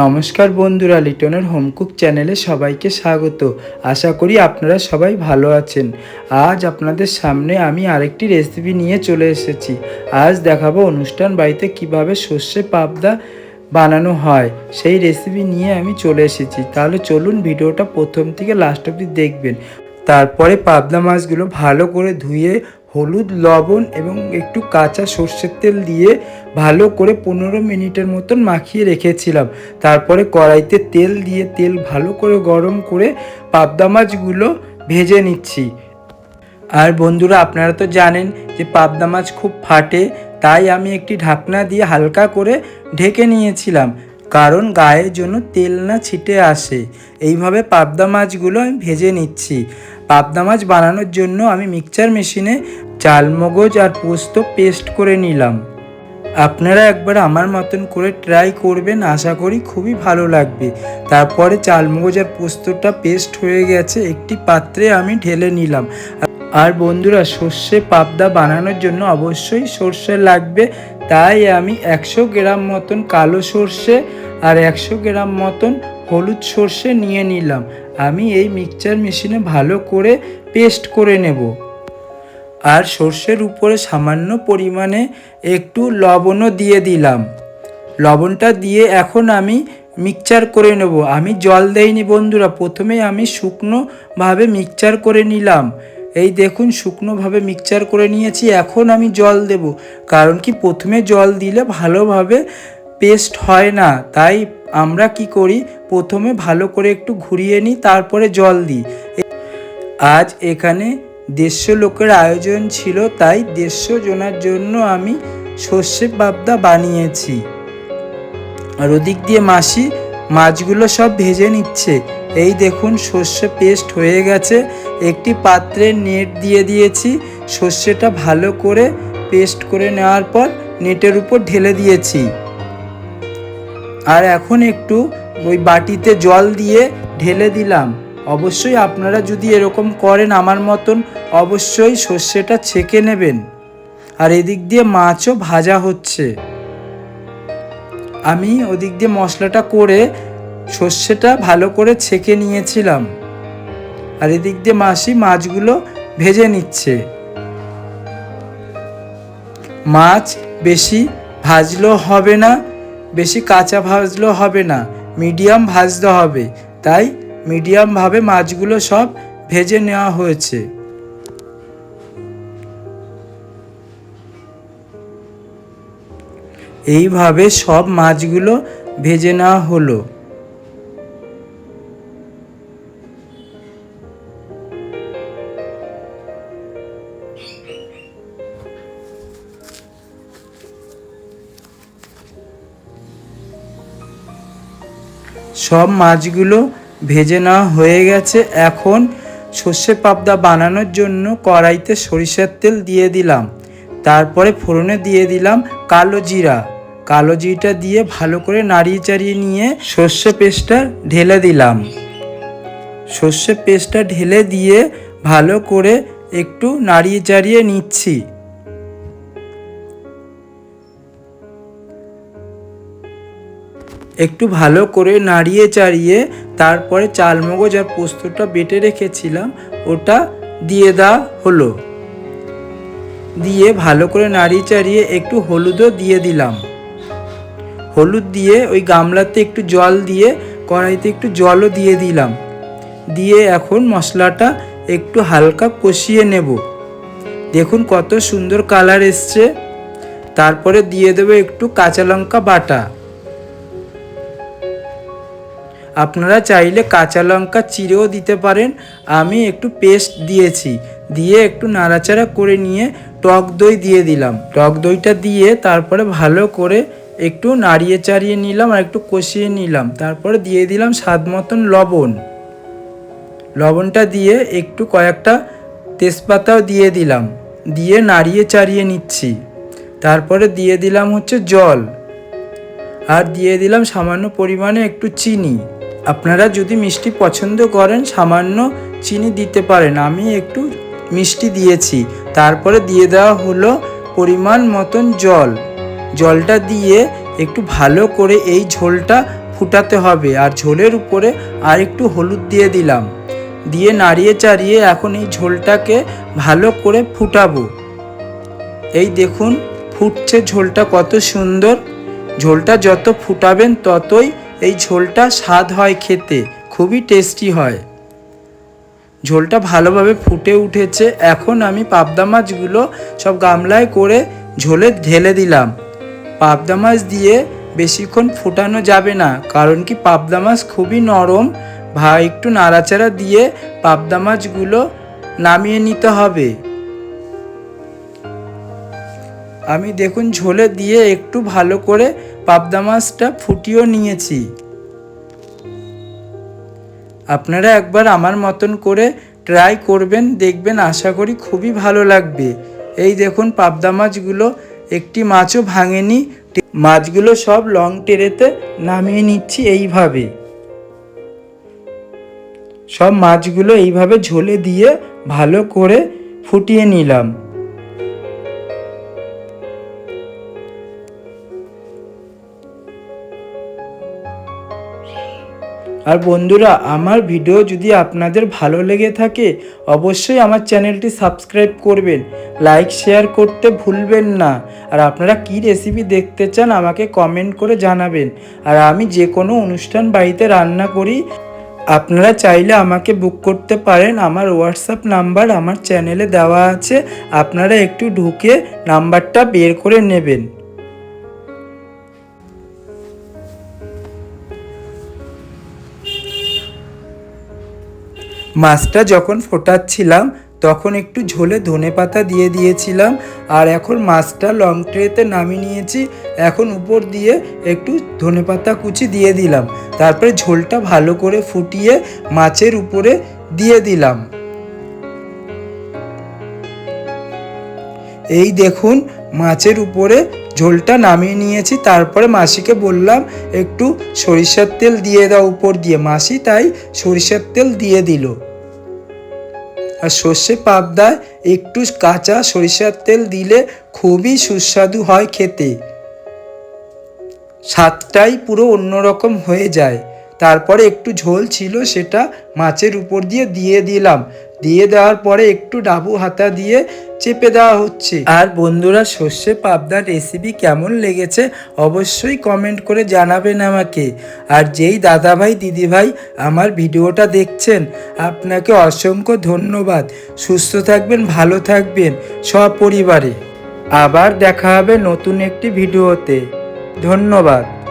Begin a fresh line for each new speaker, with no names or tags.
নমস্কার বন্ধুরা, লিটনের হোমকুক চ্যানেলে সবাইকে স্বাগত। আশা করি আপনারা সবাই ভালো আছেন। আজ আপনাদের সামনে আমি আরেকটি রেসিপি নিয়ে চলে এসেছি। আজ দেখাবো অনুষ্ঠান বাড়িতে কীভাবে সর্ষে পাবদা বানানো হয়। সেই রেসিপি নিয়ে আমি চলে এসেছি। তাহলে চলুন ভিডিওটা প্রথম থেকে লাস্ট অবধি দেখবেন। তারপরে পাবদা মাছগুলো ভালো করে ধুয়ে হলুদ, লবণ এবং একটু কাঁচা সর্ষের তেল দিয়ে ভালো করে পনেরো মিনিটের মতন মাখিয়ে রেখেছিলাম। তারপরে কড়াইতে তেল দিয়ে তেল ভালো করে গরম করে পাবদা মাছগুলো ভেজে নিচ্ছি। আর বন্ধুরা, আপনারা তো জানেন যে পাবদা মাছ খুব ফাটে, তাই আমি একটি ঢাকনা দিয়ে হালকা করে ঢেকে নিয়েছিলাম। কারণ গায়ের জন্য তেল না ছিটে আসে। এইভাবে পাবদা মাছগুলো আমি ভেজে নিচ্ছি। পাবদা মাছ বানানোর জন্য আমি মিক্সচার মেশিনে চালমগজ আর পোস্ত পেস্ট করে নিলাম। আপনারা একবার আমার মতন করে ট্রাই করবেন, আশা করি খুবই ভালো লাগবে। তারপরে চালমগজ আর পোস্তটা পেস্ট হয়ে গেছে, একটি পাত্রে আমি ঢেলে নিলাম। আর বন্ধুরা সর্ষে পাবদা বানানোর জন্য অবশ্যই সর্ষে লাগবে। তাই আমি একশো গ্রাম মতন কালো সর্ষে আর একশো গ্রাম মতন হলুদ সর্ষে নিয়ে নিলাম। আমি এই মিক্সচার মেশিনে ভালো করে পেস্ট করে নেব। আর সর্ষের উপরে সামান্য পরিমাণে একটু লবণও দিয়ে দিলাম। লবণটা দিয়ে এখন আমি মিক্সচার করে নেব। আমি জল দেইনি বন্ধুরা, প্রথমে আমি শুকনোভাবে মিক্সচার করে নিলাম। এই দেখুন, শুকনোভাবে মিক্সচার করে নিয়েছি, এখন আমি জল দেব। কারণ কি, প্রথমে জল দিলে ভালোভাবে পেস্ট হয় না। তাই আমরা কি করি, প্রথমে ভালো করে একটু ঘুরিয়ে নিই, তারপরে জল দিই। আজ এখানে দেড়শো লোকের আয়োজন ছিল, তাই দেড়শো জনের জন্য আমি সর্ষে পাবদা বানিয়েছি। আর ওদিক দিয়ে মাসি মাছগুলো সব ভেজে নিচ্ছে। এই দেখুন, সর্ষে পেস্ট হয়ে গেছে। একটি পাত্রে নেট দিয়ে দিয়েছি, সর্ষেটা ভালো করে পেস্ট করে নেওয়ার পর নেটের উপর ঢেলে দিয়েছি। আর এখন একটু ওই বাটিতে জল দিয়ে ঢেলে দিলাম। অবশ্যই আপনারা যদি এরকম করেন আমার মতন, অবশ্যই সর্ষেটা ছেঁকে নেবেন। আর এদিক দিয়ে মাছও ভাজা হচ্ছে। আমি ওদিক দিয়ে মশলাটা করে সর্ষেটা ভালো করে ছেঁকে নিয়েছিলাম। আর এদিক দিয়ে মাসি মাছগুলো ভেজে নিচ্ছে। মাছ বেশি ভাজলেও হবে না, বেশি কাঁচা ভাজলেও হবে না, মিডিয়াম ভাজতে হবে। তাই মিডিয়ামভাবে মাছগুলো সব ভেজে নেওয়া হয়েছে। এইভাবে সব মাছগুলো ভেজে নেওয়া হলো। সব মাছগুলো ভেজে নেওয়া হয়ে গেছে। এখন সর্ষে পাবদা বানানোর জন্য কড়াইতে সরিষার তেল দিয়ে দিলাম। তারপরে ফোড়নে দিয়ে দিলাম কালো জিরা। কালো জিরাটা দিয়ে ভালো করে নাড়িয়ে চাড়িয়ে নিয়ে সর্ষে পেস্টটা ঢেলে দিলাম। সর্ষে পেস্টটা ঢেলে দিয়ে ভালো করে একটু নাড়িয়ে চাড়িয়ে নিচ্ছি। একটু ভালো করে নাড়িয়ে চাড়িয়ে তারপরে চালমগজ আর পোস্তটা বেটে রেখেছিলাম, ওটা দিয়ে দেওয়া হলো। দিয়ে ভালো করে নাড়িয়ে চাড়িয়ে একটু হলুদও দিয়ে দিলাম। হলুদ দিয়ে ওই গামলাতে একটু জল দিয়ে, কড়াইতে একটু জলও দিয়ে দিলাম। দিয়ে এখন মশলাটা একটু হালকা কষিয়ে নেব। দেখুন কত সুন্দর কালার এসছে। তারপরে দিয়ে দেবো একটু কাঁচা লঙ্কা বাটা। আপনারা চাইলে কাঁচা লঙ্কা চিরেও দিতে পারেন। আমি একটু পেস্ট দিয়েছি। দিয়ে একটু নাড়াচাড়া করে নিয়ে টক দই দিয়ে দিলাম। টক দইটা দিয়ে তারপরে ভালো করে একটু নাড়িয়ে চাড়িয়ে নিলাম আর একটু কষিয়ে নিলাম। তারপরে দিয়ে দিলাম স্বাদ মতন লবণ। লবণটা দিয়ে একটু কয়েকটা তেজপাতাও দিয়ে দিলাম। দিয়ে নাড়িয়ে চাড়িয়ে নিচ্ছি। তারপরে দিয়ে দিলাম হচ্ছে জল। আর দিয়ে দিলাম সামান্য পরিমাণে একটু চিনি। আপনারা যদি মিষ্টি পছন্দ করেন, সামান্য চিনি দিতে পারেন। আমি একটু মিষ্টি দিয়েছি। তারপরে দিয়ে দেওয়া হলো পরিমাণ মতন জল। জলটা দিয়ে একটু ভালো করে এই ঝোলটা ফুটাতে হবে। আর ঝোলের উপরে আর একটু হলুদ দিয়ে দিলাম। দিয়ে নাড়িয়ে চাড়িয়ে এখন এই ঝোলটাকে ভালো করে ফুটাবো। এই দেখুন, ফুটছে ঝোলটা কত সুন্দর। ঝোলটা যত ফুটাবেন, ততই এই ঝোলটা স্বাদ হয় খেতে, খুবই টেস্টি হয়। ঝোলটা ভালোভাবে ফুটে উঠেছে, এখন আমি পাবদা মাছগুলো সব গামলায় করে ঝোলে ঢেলে দিলাম। পাবদা মাছ দিয়ে বেশিক্ষণ ফুটানো যাবে না, কারণ কি পাবদা মাছ খুবই নরম। ভা একটু নাড়াচাড়া দিয়ে পাবদা মাছগুলো নামিয়ে নিতে হবে। আমি দেখুন, ঝোলে দিয়ে একটু ভালো করে পাবদা মাছটা ফুটিয়েও নিয়েছি। আপনারা একবার আমার মতন করে ট্রাই করবেন, দেখবেন আশা করি খুবই ভালো লাগবে। এই দেখুন পাবদা মাছগুলো, একটি মাছও ভাঙেনি, মাছগুলো সব লং টেরেতে নামিয়ে নিচ্ছি এইভাবে। সব মাছগুলো এইভাবে ঝোলে দিয়ে ভালো করে ফুটিয়ে নিলাম। আর বন্ধুরা, আমার ভিডিও যদি আপনাদের ভালো লেগে থাকে, অবশ্যই আমার চ্যানেলটি সাবস্ক্রাইব করবেন। লাইক, শেয়ার করতে ভুলবেন না। আর আপনারা কি রেসিপি দেখতে চান, আমাকে কমেন্ট করে জানাবেন। আর আমি যে কোনো অনুষ্ঠান বাড়িতে রান্না করি, আপনারা চাইলে আমাকে বুক করতে পারেন। আমার হোয়াটসঅ্যাপ নাম্বার আমার চ্যানেলে দেওয়া আছে। আপনারা একটু ঢুকে নাম্বারটা বের করে নেবেন। মাছটা যখন ফোটাচ্ছিলাম, তখন একটু ঝোলে ধনে পাতা দিয়ে দিয়েছিলাম, আর এখন মাছটা লং ট্রেতে নামিয়ে নিয়েছি। এখন উপর দিয়ে একটু ধনে পাতা কুচি দিয়ে দিলাম। তারপরে ঝোলটা ভালো করে ফুটিয়ে মাছের উপরে দিয়ে দিলাম। এই দেখুন, মাছের উপরে ঝোলটা নামিয়ে নিয়েছি, তারপরে মাসিকে বললাম, একটু সরিষার তেল দিয়ে দাও উপর দিয়ে। মাসি তাই সরিষার তেল দিয়ে দিল। আর সর্ষে পাবদায় একটু কাঁচা সরিষার তেল দিলে খুবই সুস্বাদু হয় খেতে। স্বাদটাই পুরো অন্যরকম হয়ে যায়। তারপরে একটু ঝোল ছিল, সেটা মাছের উপর দিয়ে দিয়ে দিলাম। দিয়ে দেওয়ার পরে একটু ডাবু হাতা দিয়ে চেপে দেওয়া হচ্ছে। আর বন্ধুরা, সর্ষে পাবদার রেসিপি কেমন লেগেছে অবশ্যই কমেন্ট করে জানাবেন আমাকে। আর যেই দাদাভাই, দিদিভাই আমার ভিডিওটা দেখছেন, আপনাকে অসংখ্য ধন্যবাদ। সুস্থ থাকবেন, ভালো থাকবেন সপরিবারে। আবার দেখা হবে নতুন একটি ভিডিওতে। ধন্যবাদ।